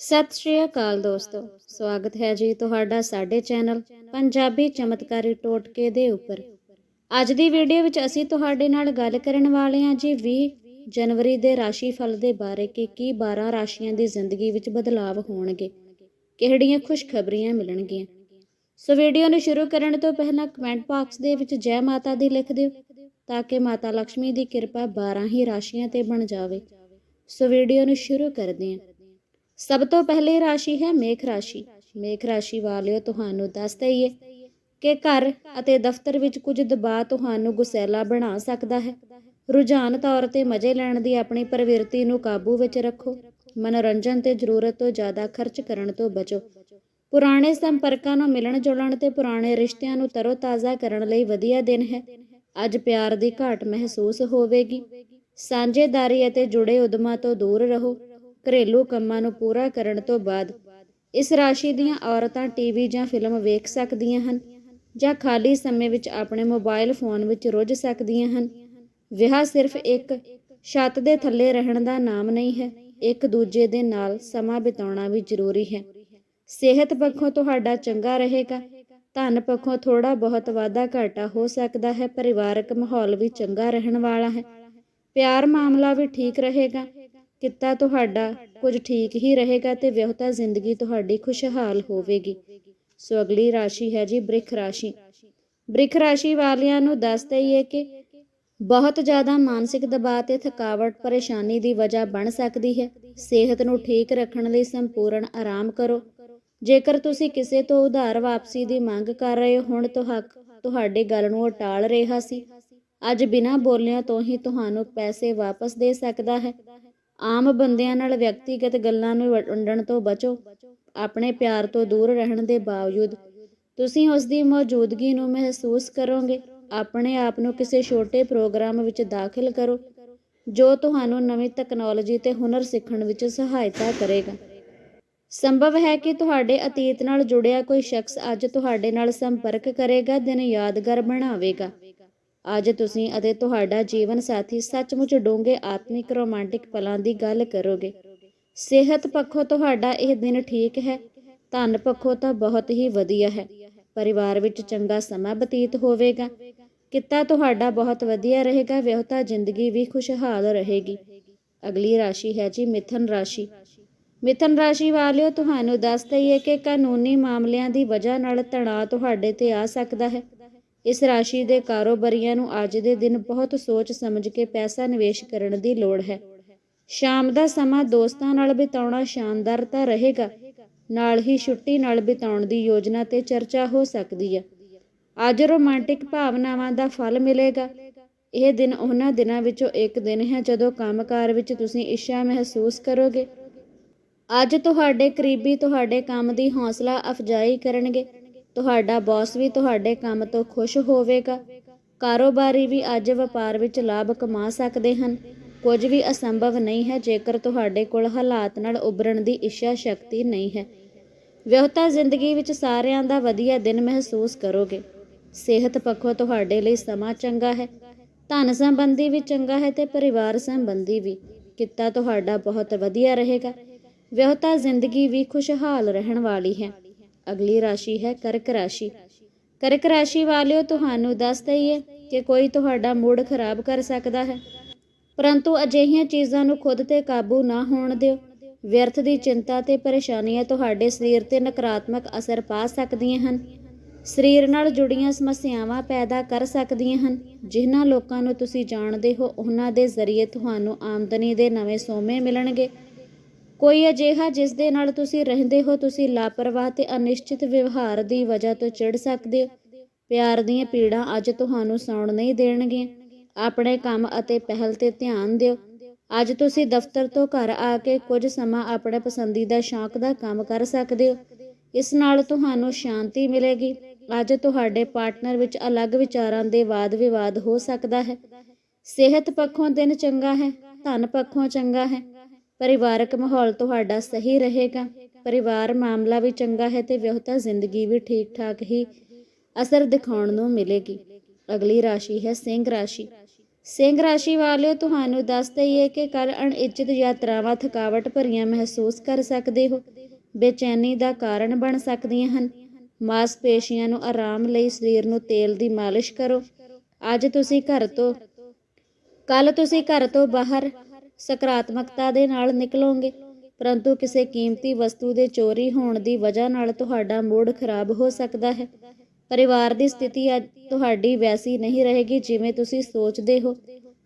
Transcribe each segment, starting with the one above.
ਸਤਿ ਸ਼੍ਰੀ ਅਕਾਲ ਦੋਸਤੋ, ਸਵਾਗਤ ਹੈ ਜੀ ਤੁਹਾਡਾ ਸਾਡੇ ਚੈਨਲ ਪੰਜਾਬੀ ਚਮਤਕਾਰੀ ਟੋਟਕੇ ਦੇ ਉੱਪਰ। ਅੱਜ ਦੀ ਵੀਡੀਓ ਵਿੱਚ ਅਸੀਂ ਤੁਹਾਡੇ ਨਾਲ ਗੱਲ ਕਰਨ ਵਾਲੇ ਹਾਂ ਜੀ 20 ਜਨਵਰੀ ਦੇ ਰਾਸ਼ੀ ਫਲ ਦੇ ਬਾਰੇ ਕਿ ਕੀ 12 ਰਾਸ਼ੀਆਂ ਦੀ ਜ਼ਿੰਦਗੀ ਵਿੱਚ ਬਦਲਾਵ ਹੋਣਗੇ, ਕਿਹੜੀਆਂ ਖੁਸ਼ਖਬਰੀਆਂ ਮਿਲਣਗੀਆਂ। ਸੋ ਵੀਡੀਓ ਨੂੰ ਸ਼ੁਰੂ ਕਰਨ ਤੋਂ ਪਹਿਲਾਂ ਕਮੈਂਟ ਬਾਕਸ ਦੇ ਵਿੱਚ ਜੈ ਮਾਤਾ ਦੀ ਲਿਖ ਦਿਓ, ਤਾਂ ਕਿ ਮਾਤਾ ਲక్ష్ਮੀ ਦੀ ਕਿਰਪਾ 12 ਹੀ ਰਾਸ਼ੀਆਂ ਤੇ ਬਣ ਜਾਵੇ। ਸੋ ਵੀਡੀਓ ਨੂੰ ਸ਼ੁਰੂ ਕਰਦੇ ਹਾਂ। ਸਭ ਤੋਂ ਪਹਿਲੇ ਰਾਸ਼ੀ ਹੈ ਮੇਖ ਰਾਸ਼ੀ। ਮੇਖ ਰਾਸ਼ੀ ਵਾਲਿਓ, ਤੁਹਾਨੂੰ ਦੱਸ ਦਈਏ ਕਿ ਘਰ ਅਤੇ ਦਫ਼ਤਰ ਵਿੱਚ ਕੁਝ ਦਬਾਅ ਤੁਹਾਨੂੰ ਗੁਸੈਲਾ ਬਣਾ ਸਕਦਾ ਹੈ। ਰੁਝਾਨ ਤੌਰ ਤੇ ਮਜ਼ੇ ਲੈਣ ਦੀ ਆਪਣੀ ਪ੍ਰਵਿਰਤੀ ਨੂੰ ਕਾਬੂ ਵਿੱਚ ਰੱਖੋ। ਮਨੋਰੰਜਨ ਤੇ ਜ਼ਰੂਰਤ ਤੋਂ ਜ਼ਿਆਦਾ ਖਰਚ ਕਰਨ ਤੋਂ ਬਚੋ। ਪੁਰਾਣੇ ਸੰਪਰਕਾਂ ਨੂੰ ਮਿਲਣ ਜੁਲਣ ਤੇ ਪੁਰਾਣੇ ਰਿਸ਼ਤਿਆਂ ਨੂੰ ਤਰੋਤਾਜ਼ਾ ਕਰਨ ਲਈ ਵਧੀਆ ਦਿਨ ਹੈ। ਅੱਜ ਪਿਆਰ ਦੀ ਘਾਟ ਮਹਿਸੂਸ ਹੋਵੇਗੀ। ਸਾਂਝੇਦਾਰੀ ਅਤੇ ਜੁੜੇ ਉਦਮਾਂ ਤੋਂ ਦੂਰ ਰਹੋ। ਘਰੇਲੂ ਕੰਮਾਂ ਨੂੰ ਪੂਰਾ ਕਰਨ ਤੋਂ ਬਾਅਦ ਇਸ ਰਾਸ਼ੀ ਦੀਆਂ ਔਰਤਾਂ ਟੀਵੀ ਜਾਂ ਫਿਲਮ ਵੇਖ ਸਕਦੀਆਂ ਹਨ ਜਾਂ ਖਾਲੀ ਸਮੇਂ ਵਿੱਚ ਆਪਣੇ ਮੋਬਾਈਲ ਫੋਨ ਵਿੱਚ ਰੁੱਝ ਸਕਦੀਆਂ ਹਨ। ਵਿਆਹ ਸਿਰਫ ਇੱਕ ਛੱਤ ਦੇ ਥੱਲੇ ਰਹਿਣ ਦਾ ਨਾਮ ਨਹੀਂ ਹੈ, ਇੱਕ ਦੂਜੇ ਦੇ ਨਾਲ ਸਮਾਂ ਬਿਤਾਉਣਾ ਵੀ ਜ਼ਰੂਰੀ ਹੈ। ਸਿਹਤ ਪੱਖੋਂ ਤੁਹਾਡਾ ਚੰਗਾ ਰਹੇਗਾ, ਧਨ ਪੱਖੋਂ ਥੋੜਾ ਬਹੁਤ ਵਾਧਾ ਘਾਟਾ ਹੋ ਸਕਦਾ ਹੈ, ਪਰਿਵਾਰਕ ਮਾਹੌਲ ਵੀ ਚੰਗਾ ਰਹਿਣ ਵਾਲਾ ਹੈ। ਪਿਆਰ ਮਾਮਲਾ ਵੀ ਠੀਕ ਰਹੇਗਾ ਕਿੱਤਾ ਤੁਹਾਡਾ ਕੁਝ ਠੀਕ ਹੀ ਰਹੇਗਾ ਤੇ ਵਿਆਹਤਾ ਜ਼ਿੰਦਗੀ ਤੁਹਾਡੀ ਖੁਸ਼ਹਾਲ ਹੋਵੇਗੀ। ਸੋ ਅਗਲੀ ਰਾਸ਼ੀ ਹੈ ਜੀ ਬ੍ਰਿਖ ਰਾਸ਼ੀ। ਬ੍ਰਿਖ ਰਾਸ਼ੀ ਵਾਲਿਆਂ ਨੂੰ ਦੱਸ ਦਈਏ ਕਿ ਬਹੁਤ ਜ਼ਿਆਦਾ ਮਾਨਸਿਕ ਦਬਾਅ ਤੇ ਥਕਾਵਟ ਪਰੇਸ਼ਾਨੀ ਦੀ ਵਜ੍ਹਾ ਬਣ ਸਕਦੀ ਹੈ। ਸਿਹਤ ਨੂੰ ਠੀਕ ਰੱਖਣ ਲਈ ਸੰਪੂਰਨ ਆਰਾਮ ਕਰੋ। ਜੇਕਰ ਤੁਸੀਂ ਕਿਸੇ ਤੋਂ ਉਧਾਰ ਵਾਪਸੀ ਦੀ ਮੰਗ ਕਰ ਰਹੇ ਹੋ ਹੁਣ ਤੁਹਾਕ ਤੁਹਾਡੀ ਗੱਲ ਨੂੰ ਉਹ ਟਾਲ ਰਿਹਾ ਸੀ, ਅੱਜ ਬਿਨਾਂ ਬੋਲਿਆਂ ਤੋਂ ਹੀ ਤੁਹਾਨੂੰ ਪੈਸੇ ਵਾਪਸ ਦੇ ਸਕਦਾ ਹੈ। ਆਮ ਬੰਦਿਆਂ ਨਾਲ ਵਿਅਕਤੀਗਤ ਗੱਲਾਂ ਨੂੰ ਵੰਡਣ ਤੋਂ ਬਚੋ। ਆਪਣੇ ਪਿਆਰ ਤੋਂ ਦੂਰ ਰਹਿਣ ਦੇ ਬਾਵਜੂਦ, ਤੁਸੀਂ ਉਸ ਦੀ ਮੌਜੂਦਗੀ ਨੂੰ ਮਹਿਸੂਸ ਕਰੋਗੇ। ਆਪਣੇ ਆਪ ਨੂੰ ਕਿਸੇ ਛੋਟੇ ਪ੍ਰੋਗਰਾਮ ਵਿੱਚ ਦਾਖਲ ਕਰੋ, ਜੋ ਤੁਹਾਨੂੰ ਨਵੀਂ ਤਕਨਾਲੋਜੀ ਤੇ ਹੁਨਰ ਸਿੱਖਣ ਵਿੱਚ ਸਹਾਇਤਾ ਕਰੇਗਾ। ਸੰਭਵ ਹੈ ਕਿ ਤੁਹਾਡੇ ਅਤੀਤ ਨਾਲ ਜੁੜਿਆ ਕੋਈ ਸ਼ਖਸ ਅੱਜ ਤੁਹਾਡੇ ਨਾਲ ਸੰਪਰਕ ਕਰੇਗਾ, ਦਿਨ ਯਾਦਗਾਰ ਬਣਾਵੇਗਾ। ਅੱਜ ਤੁਸੀਂ ਅਤੇ ਤੁਹਾਡਾ ਜੀਵਨ ਸਾਥੀ ਸੱਚਮੁੱਚ ਡੂੰਘੇ ਆਤਮਿਕ ਰੋਮਾਂਟਿਕ ਪਲਾਂ ਦੀ ਗੱਲ ਕਰੋਗੇ। ਸਿਹਤ ਪੱਖੋਂ ਤੁਹਾਡਾ ਇਹ ਦਿਨ ਠੀਕ ਹੈ। ਧਨ ਪੱਖੋਂ ਤਾਂ ਬਹੁਤ ਹੀ ਵਧੀਆ ਹੈ। ਪਰਿਵਾਰ ਵਿੱਚ ਚੰਗਾ ਸਮਾਂ ਬਤੀਤ ਹੋਵੇਗਾ। ਕਿੱਤਾ ਤੁਹਾਡਾ ਬਹੁਤ ਵਧੀਆ ਰਹੇਗਾ। ਵਿਆਹਤਾ ਜ਼ਿੰਦਗੀ ਵੀ ਖੁਸ਼ਹਾਲ ਰਹੇਗੀ। ਅਗਲੀ ਰਾਸ਼ੀ ਹੈ ਜੀ ਮਿਥਨ ਰਾਸ਼ੀ। ਮਿਥਨ ਰਾਸ਼ੀ ਵਾਲਿਓ, ਤੁਹਾਨੂੰ ਦੱਸ ਦਈਏ ਕਿ ਕਾਨੂੰਨੀ ਮਾਮਲਿਆਂ ਦੀ ਵਜ੍ਹਾ ਨਾਲ ਤਣਾਅ ਤੁਹਾਡੇ ਤੇ ਆ ਸਕਦਾ ਹੈ। ਇਸ ਰਾਸ਼ੀ ਦੇ ਕਾਰੋਬਾਰੀਆਂ ਨੂੰ ਅੱਜ ਦੇ ਦਿਨ ਬਹੁਤ ਸੋਚ ਸਮਝ ਕੇ ਪੈਸਾ ਨਿਵੇਸ਼ ਕਰਨ ਦੀ ਲੋੜ ਹੈ। ਸ਼ਾਮ ਦਾ ਸਮਾਂ ਦੋਸਤਾਂ ਨਾਲ ਬਿਤਾਉਣਾ ਸ਼ਾਨਦਾਰ ਤਾਂ ਰਹੇਗਾ। ਨਾਲ ਹੀ ਛੁੱਟੀ ਨਾਲ ਬਿਤਾਉਣ ਦੀ ਯੋਜਨਾ ਤੇ ਚਰਚਾ ਹੋ ਸਕਦੀ ਹੈ। ਅੱਜ ਰੋਮਾਂਟਿਕ ਭਾਵਨਾਵਾਂ ਦਾ ਫਲ ਮਿਲੇਗਾ। ਇਹ ਦਿਨ ਉਹਨਾਂ ਦਿਨਾਂ ਵਿੱਚੋਂ ਇੱਕ ਦਿਨ ਹੈ ਜਦੋਂ ਕੰਮਕਾਰ ਵਿੱਚ ਤੁਸੀਂ ਇੱਛਾ ਮਹਿਸੂਸ ਕਰੋਗੇ। ਅੱਜ ਤੁਹਾਡੇ ਕਰੀਬੀ ਤੁਹਾਡੇ ਕੰਮ ਦੀ ਹੌਸਲਾ ਅਫਜਾਈ ਕਰਨਗੇ। ਤੁਹਾਡਾ ਬੌਸ ਵੀ ਤੁਹਾਡੇ ਕੰਮ ਤੋਂ ਖੁਸ਼ ਹੋਵੇਗਾ। ਕਾਰੋਬਾਰੀ ਵੀ ਅੱਜ ਵਪਾਰ ਵਿੱਚ ਲਾਭ ਕਮਾ ਸਕਦੇ ਹਨ। ਕੁਝ ਵੀ ਅਸੰਭਵ ਨਹੀਂ ਹੈ ਜੇਕਰ ਤੁਹਾਡੇ ਕੋਲ ਹਾਲਾਤ ਨਾਲ ਉਭਰਨ ਦੀ ਇੱਛਾ ਸ਼ਕਤੀ ਨਹੀਂ ਹੈ। ਵਿਆਹਤਾ ਜ਼ਿੰਦਗੀ ਵਿੱਚ ਸਾਰਿਆਂ ਦਾ ਵਧੀਆ ਦਿਨ ਮਹਿਸੂਸ ਕਰੋਗੇ। ਸਿਹਤ ਪੱਖੋਂ ਤੁਹਾਡੇ ਲਈ ਸਮਾਂ ਚੰਗਾ ਹੈ। ਧਨ ਸੰਬੰਧੀ ਵੀ ਚੰਗਾ ਹੈ ਤੇ ਪਰਿਵਾਰ ਸੰਬੰਧੀ ਵੀ। ਕਿੱਤਾ ਤੁਹਾਡਾ ਬਹੁਤ ਵਧੀਆ ਰਹੇਗਾ। ਵਿਆਹਤਾ ਜ਼ਿੰਦਗੀ ਵੀ ਖੁਸ਼ਹਾਲ ਰਹਿਣ ਵਾਲੀ ਹੈ। ਅਗਲੀ ਰਾਸ਼ੀ ਹੈ ਕਰਕ ਰਾਸ਼ੀ। ਕਰਕ ਰਾਸ਼ੀ ਵਾਲਿਓ, ਤੁਹਾਨੂੰ ਦੱਸ ਦਈਏ ਕਿ ਕੋਈ ਤੁਹਾਡਾ ਮੂਡ ਖਰਾਬ ਕਰ ਸਕਦਾ ਹੈ। ਪਰੰਤੂ ਅਜਿਹੀਆਂ ਚੀਜ਼ਾਂ ਨੂੰ ਖੁਦ ਤੇ ਕਾਬੂ ਨਾ ਹੋਣ ਦਿਓ। ਵਿਅਰਥ ਦੀ ਚਿੰਤਾ ਤੇ ਪਰੇਸ਼ਾਨੀਆਂ ਤੁਹਾਡੇ ਸਰੀਰ ਤੇ ਨਕਾਰਾਤਮਕ ਅਸਰ ਪਾ ਸਕਦੀਆਂ ਹਨ। ਸਰੀਰ ਨਾਲ ਜੁੜੀਆਂ ਸਮੱਸਿਆਵਾਂ ਪੈਦਾ ਕਰ ਸਕਦੀਆਂ ਹਨ। ਜਿਨ੍ਹਾਂ ਲੋਕਾਂ ਨੂੰ ਤੁਸੀਂ ਜਾਣਦੇ ਹੋ, ਉਹਨਾਂ ਦੇ ਜ਼ਰੀਏ ਤੁਹਾਨੂੰ ਆਮਦਨੀ ਦੇ ਨਵੇਂ ਸੋਮੇ ਮਿਲਣਗੇ। ਕੋਈ ਅਜਿਹਾ ਜਿਸ ਦੇ ਨਾਲ ਤੁਸੀਂ ਰਹਿੰਦੇ ਹੋ, ਤੁਸੀਂ ਲਾਪਰਵਾਹ ਤੇ ਅਨਿਸ਼ਚਿਤ ਵਿਵਹਾਰ ਦੀ ਵਜ੍ਹਾ ਤੋਂ ਚਿੜ ਸਕਦੇ ਹੋ। ਪਿਆਰ ਦੀਆਂ ਪੀੜਾਂ ਅੱਜ ਤੁਹਾਨੂੰ ਸੌਣ ਨਹੀਂ ਦੇਣਗੀਆਂ। ਆਪਣੇ ਕੰਮ ਅਤੇ ਪਹਿਲ ਤੇ ਧਿਆਨ ਦਿਓ। ਅੱਜ ਤੁਸੀਂ ਦਫ਼ਤਰ ਤੋਂ ਘਰ ਆ ਕੇ ਕੁਝ ਸਮਾਂ ਆਪਣੇ ਪਸੰਦੀਦਾ ਸ਼ੌਂਕ ਦਾ ਕੰਮ ਕਰ ਸਕਦੇ ਹੋ। ਇਸ ਨਾਲ ਤੁਹਾਨੂੰ ਸ਼ਾਂਤੀ ਮਿਲੇਗੀ। ਅੱਜ ਤੁਹਾਡੇ ਪਾਰਟਨਰ ਵਿੱਚ ਅਲੱਗ ਵਿਚਾਰਾਂ ਦੇ ਵਾਦ ਵਿਵਾਦ ਹੋ ਸਕਦਾ ਹੈ। ਸਿਹਤ ਪੱਖੋਂ ਦਿਨ ਚੰਗਾ ਹੈ, ਧਨ ਪੱਖੋਂ ਚੰਗਾ ਹੈ। ਪਰਿਵਾਰਕ ਮਾਹੌਲ ਤੁਹਾਡਾ ਸਹੀ ਰਹੇਗਾ। ਪਰਿਵਾਰ ਮਾਮਲਾ ਵੀ ਚੰਗਾ ਹੈ ਤੇ ਵਿਆਹਤਾ ਜ਼ਿੰਦਗੀ ਵੀ ਠੀਕ ਠਾਕ ਹੀ ਅਸਰ ਦਿਖਾਉਣ ਨੂੰ ਮਿਲੇਗੀ। ਅਗਲੀ ਰਾਸ਼ੀ ਹੈ ਸਿੰਘ ਰਾਸ਼ੀ। ਸਿੰਘ ਰਾਸ਼ੀ ਵਾਲਿਓ, ਤੁਹਾਨੂੰ ਦੱਸ ਦਈਏ ਕਿ ਕੱਲ ਅਣਇੱਛਤ ਯਾਤਰਾਵਾਂ ਥਕਾਵਟ ਭਰੀਆਂ ਮਹਿਸੂਸ ਕਰ ਸਕਦੇ ਹੋ। ਬੇਚੈਨੀ ਦਾ ਕਾਰਨ ਬਣ ਸਕਦੀਆਂ ਹਨ। ਮਾਸਪੇਸ਼ੀਆਂ ਨੂੰ ਆਰਾਮ ਲਈ ਸਰੀਰ ਨੂੰ ਤੇਲ ਦੀ ਮਾਲਿਸ਼ ਕਰੋ। ਅੱਜ ਤੁਸੀਂ ਘਰ ਤੋਂ ਕੱਲ ਤੁਸੀਂ ਘਰ ਤੋਂ ਬਾਹਰ ਸਕਾਰਾਤਮਕਤਾ ਦੇ ਨਾਲ ਨਿਕਲੋਗੇ। ਪਰੰਤੂ ਕਿਸੇ ਕੀਮਤੀ ਵਸਤੂ ਦੇ ਚੋਰੀ ਹੋਣ ਦੀ ਵਜ੍ਹਾ ਨਾਲ ਤੁਹਾਡਾ ਮੂਡ ਖਰਾਬ ਹੋ ਸਕਦਾ ਹੈ। ਪਰਿਵਾਰ ਦੀ ਸਥਿਤੀ ਅੱਜ ਤੁਹਾਡੀ ਵੈਸੀ ਨਹੀਂ ਰਹੇਗੀ ਜਿਵੇਂ ਤੁਸੀਂ ਸੋਚਦੇ ਹੋ।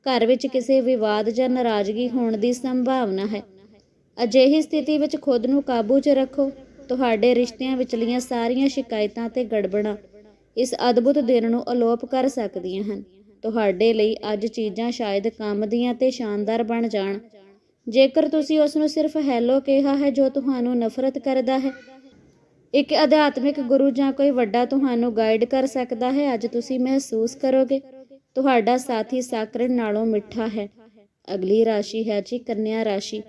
ਘਰ ਵਿੱਚ ਕਿਸੇ ਵਿਵਾਦ ਜਾਂ ਨਾਰਾਜ਼ਗੀ ਹੋਣ ਦੀ ਸੰਭਾਵਨਾ ਹੈ। ਅਜਿਹੀ ਸਥਿਤੀ ਵਿੱਚ ਖੁਦ ਨੂੰ ਕਾਬੂ 'ਚ ਰੱਖੋ। ਤੁਹਾਡੇ ਰਿਸ਼ਤਿਆਂ ਵਿਚਲੀਆਂ ਸਾਰੀਆਂ ਸ਼ਿਕਾਇਤਾਂ ਤੇ ਗੜਬੜਾਂ। ਇਸ ਅਦਭੁਤ ਦਿਨ ਨੂੰ ਅਲੋਪ ਕਰ ਸਕਦੀਆਂ ਹਨ। ਤੁਹਾਡੇ ਲਈ ਅੱਜ ਚੀਜ਼ਾਂ ਸ਼ਾਇਦ ਕੰਮ ਦੀਆਂ ਤੇ ਸ਼ਾਨਦਾਰ ਬਣ ਜਾਣ। ਜੇਕਰ ਤੁਸੀਂ ਉਸ ਨੂੰ ਸਿਰਫ ਹੈਲੋ ਕਿਹਾ ਹੈ ਜੋ ਤੁਹਾਨੂੰ ਨਫ਼ਰਤ ਕਰਦਾ ਹੈ, ਇੱਕ ਅਧਿਆਤਮਿਕ ਗੁਰੂ ਜਾਂ ਕੋਈ ਵੱਡਾ ਤੁਹਾਨੂੰ ਗਾਈਡ ਕਰ ਸਕਦਾ ਹੈ, ਅੱਜ ਤੁਸੀਂ ਮਹਿਸੂਸ ਕਰੋਗੇ, ਤੁਹਾਡਾ ਸਾਥੀ ਸਾਕਰਨ ਨਾਲੋਂ ਮਿੱਠਾ ਹੈ। ਅਗਲੀ ਰਾਸ਼ੀ ਹੈ ਜੀ ਕੰਨਿਆ ਰਾਸ਼ੀ।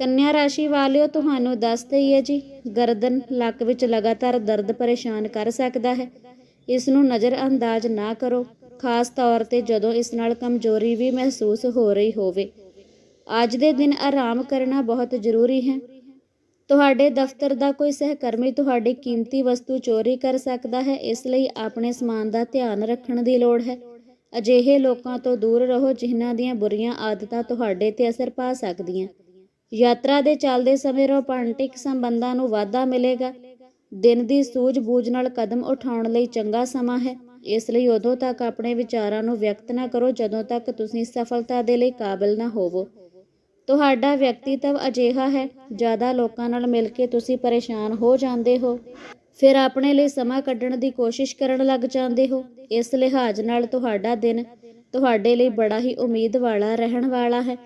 ਕੰਨਿਆ ਰਾਸ਼ੀ ਵਾਲਿਓ, ਤੁਹਾਨੂੰ ਦੱਸ ਦਈਏ ਜੀ, ਗਰਦਨ ਲੱਕ ਵਿੱਚ ਲਗਾਤਾਰ ਦਰਦ ਪਰੇਸ਼ਾਨ ਕਰ ਸਕਦਾ ਹੈ। ਇਸ ਨੂੰ ਨਜ਼ਰ ਅੰਦਾਜ਼ ਨਾ ਕਰੋ। ਖਾਸ ਤੌਰ ਤੇ ਜਦੋਂ ਇਸ ਨਾਲ ਕਮਜ਼ੋਰੀ ਵੀ ਮਹਿਸੂਸ ਹੋ ਰਹੀ ਹੋਵੇ। ਅੱਜ ਦੇ ਦਿਨ ਆਰਾਮ ਕਰਨਾ ਬਹੁਤ ਜ਼ਰੂਰੀ ਹੈ। ਤੁਹਾਡੇ ਦਫ਼ਤਰ ਦਾ ਕੋਈ ਸਹਿਕਰਮੀ ਤੁਹਾਡੀ ਕੀਮਤੀ ਵਸਤੂ ਚੋਰੀ ਕਰ ਸਕਦਾ ਹੈ, ਇਸ ਲਈ ਆਪਣੇ ਸਮਾਨ ਦਾ ਧਿਆਨ ਰੱਖਣ ਦੀ ਲੋੜ ਹੈ। ਅਜਿਹੇ ਲੋਕਾਂ ਤੋਂ ਦੂਰ ਰਹੋ ਜਿਨ੍ਹਾਂ ਦੀਆਂ ਬੁਰੀਆਂ ਆਦਤਾਂ ਤੁਹਾਡੇ ਤੇ ਅਸਰ ਪਾ ਸਕਦੀਆਂ। ਯਾਤਰਾ ਦੇ ਚੱਲਦੇ ਸਮੇਂ ਰੋਮਾਂਟਿਕ ਸੰਬੰਧਾਂ ਨੂੰ ਵਾਧਾ ਮਿਲੇਗਾ। ਦਿਨ ਦੀ ਸੂਝ-ਬੂਝ ਨਾਲ ਕਦਮ ਉਠਾਉਣ ਲਈ ਚੰਗਾ ਸਮਾਂ ਹੈ। ਇਸ ਲਈ ਉਦੋਂ ਤੱਕ ਆਪਣੇ ਵਿਚਾਰਾਂ ਨੂੰ ਵਿਅਕਤ ਨਾ ਕਰੋ ਜਦੋਂ ਤੱਕ ਤੁਸੀਂ ਸਫਲਤਾ ਦੇ ਲਈ ਕਾਬਿਲ ਨਾ ਹੋਵੋ। ਤੁਹਾਡਾ ਵਿਅਕਤੀਤਵ ਅਜਿਹਾ ਹੈ, ਜ਼ਿਆਦਾ ਲੋਕਾਂ ਨਾਲ ਮਿਲ ਕੇ ਤੁਸੀਂ ਪਰੇਸ਼ਾਨ ਹੋ ਜਾਂਦੇ ਹੋ। ਫਿਰ ਆਪਣੇ ਲਈ ਸਮਾਂ ਕੱਢਣ ਦੀ ਕੋਸ਼ਿਸ਼ ਕਰਨ ਲੱਗ ਜਾਂਦੇ ਹੋ। ਇਸ ਲਿਹਾਜ਼ ਨਾਲ ਤੁਹਾਡਾ ਦਿਨ ਤੁਹਾਡੇ ਲਈ ਬੜਾ ਹੀ ਉਮੀਦ ਵਾਲਾ, ਰਹਿਣ ਵਾਲਾ ਹੈ।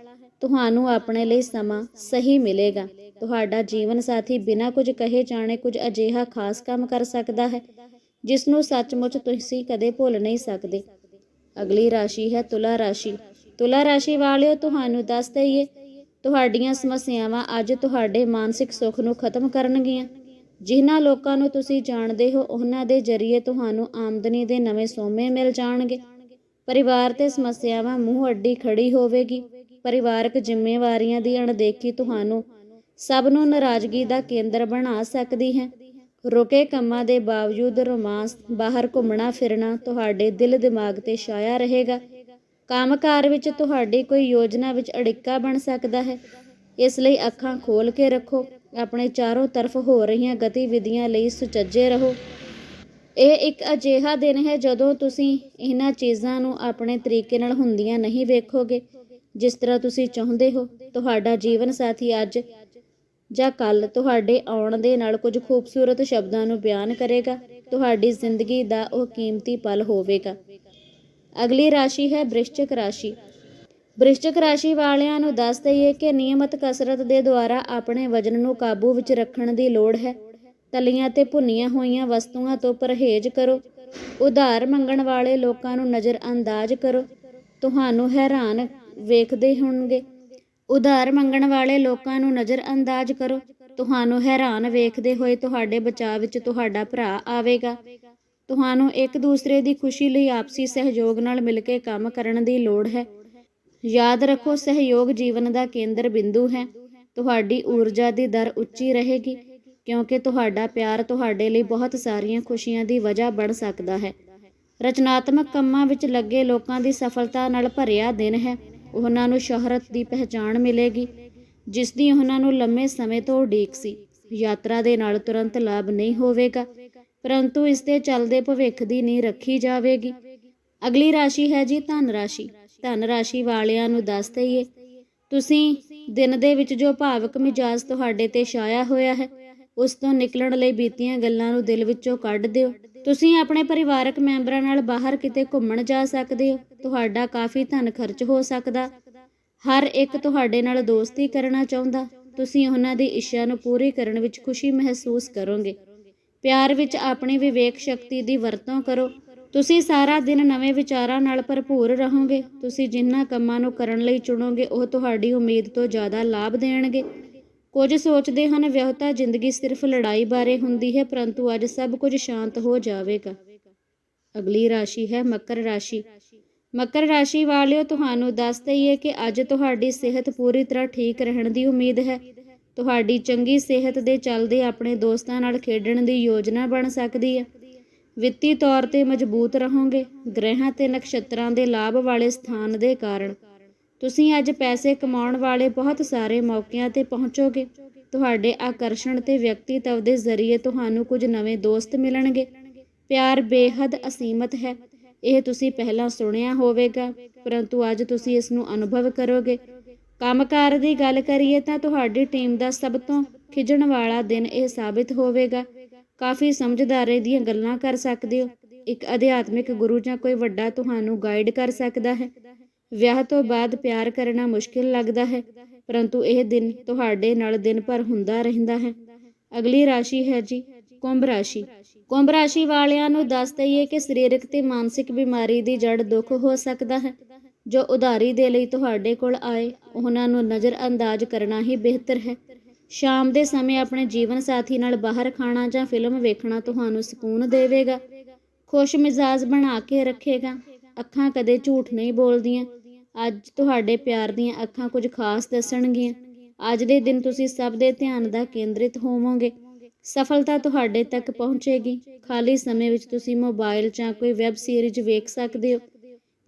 ਤੁਹਾਨੂੰ ਆਪਣੇ ਲਈ ਸਮਾਂ ਸਹੀ ਮਿਲੇਗਾ। ਤੁਹਾਡਾ ਜੀਵਨ ਸਾਥੀ ਬਿਨਾਂ ਕੁਝ ਕਹੇ ਜਾਣੇ ਕੁਝ ਅਜਿਹਾ ਖਾਸ ਕੰਮ ਕਰ ਸਕਦਾ ਹੈ। ਜਿਸ ਨੂੰ ਸੱਚਮੁੱਚ ਤੁਸੀਂ ਕਦੇ ਭੁੱਲ ਨਹੀਂ ਸਕਦੇ। ਅਗਲੀ ਰਾਸ਼ੀ ਹੈ ਤੁਲਾ ਰਾਸ਼ੀ। ਤੁਲਾ ਰਾਸ਼ੀ ਵਾਲਿਓ, ਤੁਹਾਨੂੰ ਦੱਸ ਦਈਏ, ਤੁਹਾਡੀਆਂ ਸਮੱਸਿਆਵਾਂ ਅੱਜ ਤੁਹਾਡੇ ਮਾਨਸਿਕ ਸੁੱਖ ਨੂੰ ਖਤਮ ਕਰਨਗੀਆਂ। ਜਿਨ੍ਹਾਂ ਲੋਕਾਂ ਨੂੰ ਤੁਸੀਂ ਜਾਣਦੇ ਹੋ, ਉਹਨਾਂ ਦੇ ਜ਼ਰੀਏ ਤੁਹਾਨੂੰ ਆਮਦਨੀ ਦੇ ਨਵੇਂ ਸੋਮੇ ਮਿਲ ਜਾਣਗੇ। ਪਰਿਵਾਰ ਤੇ ਸਮੱਸਿਆਵਾਂ ਮੂੰਹ ਅੱਡੀ ਖੜੀ ਹੋਵੇਗੀ। ਪਰਿਵਾਰਕ ਜ਼ਿੰਮੇਵਾਰੀਆਂ ਦੀ ਅਣਦੇਖੀ ਤੁਹਾਨੂੰ ਸਭ ਨੂੰ ਨਾਰਾਜ਼ਗੀ ਦਾ ਕੇਂਦਰ ਬਣਾ ਸਕਦੀ ਹੈ। ਰੁਕੇ ਕੰਮਾਂ ਦੇ ਬਾਵਜੂਦ ਰੋਮਾਂਸ, ਬਾਹਰ ਘੁੰਮਣਾ ਫਿਰਨਾ ਤੁਹਾਡੇ ਦਿਲ ਦਿਮਾਗ ਤੇ ਛਾਇਆ ਰਹੇਗਾ। ਕੰਮਕਾਰ ਵਿੱਚ ਤੁਹਾਡੀ ਕੋਈ ਯੋਜਨਾ ਵਿੱਚ ਅੜਿੱਕਾ ਬਣ ਸਕਦਾ ਹੈ। ਇਸ ਲਈ ਅੱਖਾਂ ਖੋਲ ਕੇ ਰੱਖੋ। ਆਪਣੇ ਚਾਰੋਂ ਤਰਫ ਹੋ ਰਹੀਆਂ ਗਤੀਵਿਧੀਆਂ ਲਈ ਸੁਚੱਜੇ ਰਹੋ। ਇਹ ਇੱਕ ਅਜਿਹਾ ਦਿਨ ਹੈ ਜਦੋਂ ਤੁਸੀਂ ਇਹਨਾਂ ਚੀਜ਼ਾਂ ਨੂੰ ਆਪਣੇ ਤਰੀਕੇ ਨਾਲ ਹੁੰਦੀਆਂ ਨਹੀਂ ਵੇਖੋਗੇ। ਜਿਸ ਤਰ੍ਹਾਂ ਤੁਸੀਂ ਚਾਹੁੰਦੇ ਹੋ, ਤੁਹਾਡਾ ਜੀਵਨ ਸਾਥੀ ਅੱਜ ਜਾਂ ਕੱਲ ਤੁਹਾਡੇ ਆਉਣ ਦੇ ਨਾਲ ਕੁਝ ਖੂਬਸੂਰਤ ਸ਼ਬਦਾਂ ਨੂੰ ਬਿਆਨ ਕਰੇਗਾ, ਤੁਹਾਡੀ ਜ਼ਿੰਦਗੀ ਦਾ ਉਹ ਕੀਮਤੀ ਪਲ ਹੋਵੇਗਾ। ਅਗਲੀ ਰਾਸ਼ੀ ਹੈ ਬ੍ਰਿਸ਼ਚਿਕ ਰਾਸ਼ੀ। ਬ੍ਰਿਸ਼ਚਿਕ ਰਾਸ਼ੀ ਵਾਲਿਆਂ ਨੂੰ ਦੱਸ ਦਈਏ ਕਿ ਨਿਯਮਤ ਕਸਰਤ ਦੇ ਦੁਆਰਾ ਆਪਣੇ ਵਜਨ ਨੂੰ ਕਾਬੂ ਵਿੱਚ ਰੱਖਣ ਦੀ ਲੋੜ ਹੈ। ਤਲੀਆਂ ਤੇ ਭੁੰਨੀਆਂ ਹੋਈਆਂ ਵਸਤੂਆਂ ਤੋਂ ਪਰਹੇਜ਼ ਕਰੋ। ਉਧਾਰ ਮੰਗਣ ਵਾਲੇ ਲੋਕਾਂ ਨੂੰ ਨਜ਼ਰ ਅੰਦਾਜ਼ ਕਰੋ। ਤੁਹਾਨੂੰ ਹੈਰਾਨ ਵੇਖਦੇ ਹੋਣਗੇ। ਉਧਾਰ ਮੰਗਣ ਵਾਲੇ ਲੋਕਾਂ ਨੂੰ ਨਜ਼ਰ ਅੰਦਾਜ਼ ਕਰੋ। ਤੁਹਾਨੂੰ ਹੈਰਾਨ ਵੇਖਦੇ ਹੋਏ ਤੁਹਾਡੇ ਬਚਾਅ ਵਿੱਚ ਤੁਹਾਡਾ ਭਰਾ ਆਵੇਗਾ। ਤੁਹਾਨੂੰ ਇੱਕ ਦੂਸਰੇ ਦੀ ਖੁਸ਼ੀ ਲਈ ਆਪਸੀ ਸਹਿਯੋਗ ਨਾਲ ਮਿਲ ਕੇ ਕੰਮ ਕਰਨ ਦੀ ਲੋੜ ਹੈ। ਯਾਦ ਰੱਖੋ, ਸਹਿਯੋਗ ਜੀਵਨ ਦਾ ਕੇਂਦਰ ਬਿੰਦੂ ਹੈ। ਤੁਹਾਡੀ ਊਰਜਾ ਦੀ ਦਰ ਉੱਚੀ ਰਹੇਗੀ, ਕਿਉਂਕਿ ਤੁਹਾਡਾ ਪਿਆਰ ਤੁਹਾਡੇ ਲਈ ਬਹੁਤ ਸਾਰੀਆਂ ਖੁਸ਼ੀਆਂ ਦੀ ਵਜ੍ਹਾ ਬਣ ਸਕਦਾ ਹੈ। ਰਚਨਾਤਮਕ ਕੰਮਾਂ ਵਿੱਚ ਲੱਗੇ ਲੋਕਾਂ ਦੀ ਸਫਲਤਾ ਨਾਲ ਭਰਿਆ ਦਿਨ ਹੈ। ਉਹਨਾਂ ਨੂੰ ਸ਼ੋਹਰਤ ਦੀ ਪਹਿਚਾਣ ਮਿਲੇਗੀ, ਜਿਸ ਦੀ ਉਹਨਾਂ ਨੂੰ ਲੰਮੇ ਸਮੇਂ ਤੋਂ ਉਡੀਕ ਸੀ। ਯਾਤਰਾ ਦੇ ਨਾਲ ਤੁਰੰਤ ਲਾਭ ਨਹੀਂ ਹੋਵੇਗਾ, ਪਰੰਤੂ ਇਸ ਦੇ ਚੱਲਦੇ ਭਵਿੱਖ ਦੀ ਨੀਂਹ ਰੱਖੀ ਜਾਵੇਗੀ। ਅਗਲੀ ਰਾਸ਼ੀ ਹੈ ਜੀ ਧਨ ਰਾਸ਼ੀ। ਧਨ ਰਾਸ਼ੀ ਵਾਲਿਆਂ ਨੂੰ ਦੱਸ ਦਈਏ, ਤੁਸੀਂ ਦਿਨ ਦੇ ਵਿੱਚ ਜੋ ਭਾਵਕ ਮਿਜਾਜ਼ ਤੁਹਾਡੇ ਤੇ ਛਾਇਆ ਹੋਇਆ ਹੈ, ਉਸ ਤੋਂ ਨਿਕਲਣ ਲਈ ਬੀਤੀਆਂ ਗੱਲਾਂ ਨੂੰ ਦਿਲ ਵਿੱਚੋਂ ਕੱਢ ਦਿਓ। ਤੁਸੀਂ ਆਪਣੇ ਪਰਿਵਾਰਕ ਮੈਂਬਰਾਂ ਨਾਲ ਬਾਹਰ ਕਿਤੇ ਘੁੰਮਣ ਜਾ ਸਕਦੇ ਹੋ। ਤੁਹਾਡਾ ਕਾਫੀ ਧਨ ਖਰਚ ਹੋ ਸਕਦਾ। ਹਰ ਇੱਕ ਤੁਹਾਡੇ ਨਾਲ ਦੋਸਤੀ ਕਰਨਾ ਚਾਹੁੰਦਾ। ਤੁਸੀਂ ਉਹਨਾਂ ਦੀ ਇੱਛਾ ਨੂੰ ਪੂਰੀ ਕਰਨ ਵਿੱਚ ਖੁਸ਼ੀ ਮਹਿਸੂਸ ਕਰੋਗੇ। ਪਿਆਰ ਵਿੱਚ ਆਪਣੀ ਵਿਵੇਕ ਸ਼ਕਤੀ ਦੀ ਵਰਤੋਂ ਕਰੋ। ਤੁਸੀਂ ਸਾਰਾ ਦਿਨ ਨਵੇਂ ਵਿਚਾਰਾਂ ਨਾਲ ਭਰਪੂਰ ਰਹੋਗੇ। ਤੁਸੀਂ ਜਿਨ੍ਹਾਂ ਕੰਮਾਂ ਨੂੰ ਕਰਨ ਲਈ ਚੁਣੋਗੇ, ਉਹ ਤੁਹਾਡੀ ਉਮੀਦ ਤੋਂ ਜ਼ਿਆਦਾ ਲਾਭ ਦੇਣਗੇ। ਕੁਝ ਸੋਚਦੇ ਹਨ ਵਿਆਹਤਾ ਜ਼ਿੰਦਗੀ ਸਿਰਫ ਲੜਾਈ ਬਾਰੇ ਹੁੰਦੀ ਹੈ, ਪਰੰਤੂ ਅੱਜ ਸਭ ਕੁਝ ਸ਼ਾਂਤ ਹੋ ਜਾਵੇਗਾ। ਅਗਲੀ ਰਾਸ਼ੀ ਹੈ ਮਕਰ ਰਾਸ਼ੀ। ਮਕਰ ਰਾਸ਼ੀ ਵਾਲਿਓ, ਤੁਹਾਨੂੰ ਦੱਸ ਦਈਏ ਕਿ ਅੱਜ ਤੁਹਾਡੀ ਸਿਹਤ ਪੂਰੀ ਤਰ੍ਹਾਂ ਠੀਕ ਰਹਿਣ ਦੀ ਉਮੀਦ ਹੈ। ਤੁਹਾਡੀ ਚੰਗੀ ਸਿਹਤ ਦੇ ਚੱਲਦੇ ਆਪਣੇ ਦੋਸਤਾਂ ਨਾਲ ਖੇਡਣ ਦੀ ਯੋਜਨਾ ਬਣ ਸਕਦੀ ਹੈ। ਵਿੱਤੀ ਤੌਰ ਤੇ ਮਜ਼ਬੂਤ ਰਹੋਗੇ। ਗ੍ਰਹਿਾਂ ਤੇ ਨਕਸ਼ਤਰਾਂ ਦੇ ਲਾਭ ਵਾਲੇ ਸਥਾਨ ਦੇ ਕਾਰਨ। ਤੁਸੀਂ ਅੱਜ ਪੈਸੇ ਕਮਾਉਣ ਵਾਲੇ ਬਹੁਤ ਸਾਰੇ ਮੌਕਿਆਂ ਤੇ ਪਹੁੰਚੋਗੇ। ਤੁਹਾਡੇ ਆਕਰਸ਼ਣ ਤੇ ਵਿਅਕਤੀਤਵ ਦੇ ਜ਼ਰੀਏ ਤੁਹਾਨੂੰ ਕੁਝ ਨਵੇਂ ਦੋਸਤ ਮਿਲਣਗੇ। ਪਿਆਰ ਬੇਹੱਦ ਅਸੀਮਤ ਹੈ। ਇਹ ਤੁਸੀਂ ਪਹਿਲਾਂ ਸੁਣਿਆ ਹੋਵੇਗਾ, ਪਰੰਤੂ ਅੱਜ ਤੁਸੀਂ ਇਸ ਨੂੰ ਅਨੁਭਵ ਕਰੋਗੇ। ਕੰਮਕਾਰ ਦੀ ਗੱਲ ਕਰੀਏ ਤਾਂ ਤੁਹਾਡੀ ਟੀਮ ਦਾ ਸਭ ਤੋਂ ਖਿਜਣ ਵਾਲਾ ਦਿਨ ਇਹ ਸਾਬਿਤ ਹੋਵੇਗਾ। ਕਾਫੀ ਸਮਝਦਾਰੀ ਦੀਆਂ ਗੱਲਾਂ ਕਰ ਸਕਦੇ ਹੋ। ਇੱਕ ਅਧਿਆਤਮਿਕ ਗੁਰੂ ਜਾਂ ਕੋਈ ਵੱਡਾ ਤੁਹਾਨੂੰ ਗਾਈਡ ਕਰ ਸਕਦਾ ਹੈ। ਵਿਆਹ ਤੋਂ ਬਾਅਦ ਪਿਆਰ ਕਰਨਾ ਮੁਸ਼ਕਿਲ ਲੱਗਦਾ ਹੈ, ਪਰੰਤੂ ਇਹ ਦਿਨ ਤੁਹਾਡੇ ਨਾਲ ਦਿਨ ਭਰ ਹੁੰਦਾ ਰਹਿੰਦਾ ਹੈ। ਅਗਲੀ ਰਾਸ਼ੀ ਹੈ ਜੀ ਕੁੰਭ ਰਾਸ਼ੀ। ਕੁੰਭ ਰਾਸ਼ੀ ਵਾਲਿਆਂ ਨੂੰ ਦੱਸ ਦਈਏ ਕਿ ਸਰੀਰਕ ਤੇ ਮਾਨਸਿਕ ਬਿਮਾਰੀ ਦੀ ਜੜ ਦੁੱਖ ਹੋ ਸਕਦਾ ਹੈ। ਜੋ ਉਧਾਰੀ ਦੇ ਲਈ ਤੁਹਾਡੇ ਕੋਲ ਆਏ, ਉਹਨਾਂ ਨੂੰ ਨਜ਼ਰ ਅੰਦਾਜ਼ ਕਰਨਾ ਹੀ ਬਿਹਤਰ ਹੈ। ਸ਼ਾਮ ਦੇ ਸਮੇਂ ਆਪਣੇ ਜੀਵਨ ਸਾਥੀ ਨਾਲ ਬਾਹਰ ਖਾਣਾ ਜਾਂ ਫਿਲਮ ਵੇਖਣਾ ਤੁਹਾਨੂੰ ਸਕੂਨ ਦੇਵੇਗਾ। ਖੁਸ਼ ਮਿਜ਼ਾਜ ਬਣਾ ਕੇ ਰੱਖੇਗਾ। ਅੱਖਾਂ ਕਦੇ ਝੂਠ ਨਹੀਂ ਬੋਲਦੀਆਂ। ਅੱਜ ਤੁਹਾਡੇ ਪਿਆਰ ਦੀਆਂ ਅੱਖਾਂ ਕੁਝ ਖਾਸ ਦੱਸਣਗੀਆਂ। ਅੱਜ ਦੇ ਦਿਨ ਤੁਸੀਂ ਸਭ ਦੇ ਧਿਆਨ ਦਾ ਕੇਂਦਰਿਤ ਹੋਵੋਗੇ। ਸਫਲਤਾ ਤੁਹਾਡੇ ਤੱਕ ਪਹੁੰਚੇਗੀ। ਖਾਲੀ ਸਮੇਂ ਵਿੱਚ ਤੁਸੀਂ ਮੋਬਾਈਲ ਜਾਂ ਕੋਈ ਵੈਬ ਸੀਰੀਜ਼ ਵੇਖ ਸਕਦੇ ਹੋ।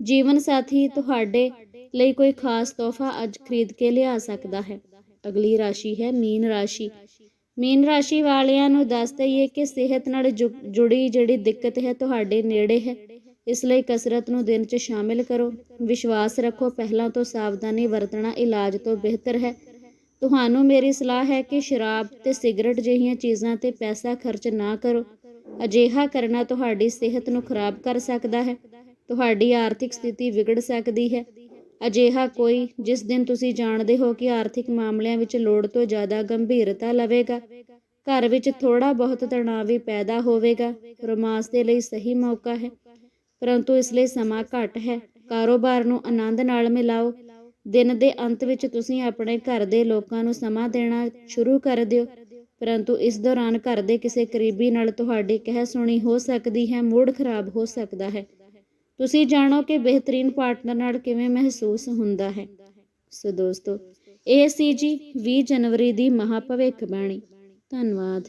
ਜੀਵਨ ਸਾਥੀ, ਤੁਹਾਡੇ ਲਈ ਕੋਈ ਖਾਸ ਤੋਹਫਾ ਅੱਜ ਖਰੀਦ ਕੇ ਲਿਆ ਸਕਦਾ ਹੈ। ਅਗਲੀ ਰਾਸ਼ੀ ਹੈ ਮੀਨ ਰਾਸ਼ੀ। ਮੀਨ ਰਾਸ਼ੀ ਵਾਲਿਆਂ ਨੂੰ ਦੱਸ ਦਈਏ ਕਿ ਸਿਹਤ ਨਾਲ ਜੁ- ਜੁੜੀ ਜਿਹੜੀ ਦਿੱਕਤ ਹੈ, ਤੁਹਾਡੇ ਨੇੜੇ ਹੈ। ਇਸ ਲਈ ਕਸਰਤ ਨੂੰ ਦਿਨ 'ਚ ਸ਼ਾਮਿਲ ਕਰੋ। ਵਿਸ਼ਵਾਸ ਰੱਖੋ, ਪਹਿਲਾਂ ਤੋਂ ਸਾਵਧਾਨੀ ਵਰਤਣਾ ਇਲਾਜ ਤੋਂ ਬਿਹਤਰ ਹੈ। ਤੁਹਾਨੂੰ ਮੇਰੀ ਸਲਾਹ ਹੈ ਕਿ ਸ਼ਰਾਬ ਤੇ ਸਿਗਰਟ ਜਿਹੀਆਂ ਚੀਜ਼ਾਂ ਤੇ ਪੈਸਾ ਖਰਚ ਨਾ ਕਰੋ। ਅਜਿਹਾ ਕਰਨਾ ਤੁਹਾਡੀ ਸਿਹਤ ਨੂੰ ਖਰਾਬ ਕਰ ਸਕਦਾ ਹੈ। ਤੁਹਾਡੀ ਆਰਥਿਕ ਸਥਿਤੀ ਵਿਗੜ ਸਕਦੀ ਹੈ। ਅਜਿਹਾ ਕੋਈ ਜਿਸ ਦਿਨ ਤੁਸੀਂ ਜਾਣਦੇ ਹੋ ਕਿ ਆਰਥਿਕ ਮਾਮਲਿਆਂ ਵਿੱਚ ਲੋੜ ਤੋਂ ਜ਼ਿਆਦਾ ਗੰਭੀਰਤਾ ਲਵੇਗਾ, ਘਰ ਵਿੱਚ ਥੋੜਾ ਬਹੁਤ ਤਣਾਅ ਵੀ ਪੈਦਾ ਹੋਵੇਗਾ। ਰੋਮਾਂਸ ਦੇ ਲਈ ਸਹੀ ਮੌਕਾ ਹੈ। ਪਰੰਤੂ ਇਸ ਲਈ ਸਮਾਂ ਘੱਟ ਹੈ। ਕਾਰੋਬਾਰ ਨੂੰ ਆਨੰਦ ਨਾਲ ਮਿਲਾਓ। ਦਿਨ ਦੇ ਅੰਤ ਵਿੱਚ ਤੁਸੀਂ ਆਪਣੇ ਘਰ ਦੇ ਲੋਕਾਂ ਨੂੰ ਸਮਾਂ ਦੇਣਾ ਸ਼ੁਰੂ ਕਰ ਦਿਓ। ਪਰੰਤੂ ਇਸ ਦੌਰਾਨ ਘਰ ਦੇ ਕਿਸੇ ਕਰੀਬੀ ਨਾਲ ਤੁਹਾਡੀ ਕਹਿ ਸੁਣੀ ਹੋ ਸਕਦੀ ਹੈ, ਮੂਡ ਖਰਾਬ ਹੋ ਸਕਦਾ ਹੈ। ਤੁਸੀਂ ਜਾਣੋ ਕਿ ਬਿਹਤਰੀਨ ਪਾਰਟਨਰ ਨਾਲ ਕਿਵੇਂ ਮਹਿਸੂਸ ਹੁੰਦਾ ਹੈ। ਸੋ ਦੋਸਤੋ, ਇਹ ਸੀ ਜੀ 20 ਜਨਵਰੀ ਦੀ ਮਹਾਭਵਿੱਖ ਬਾਣੀ। ਧੰਨਵਾਦ।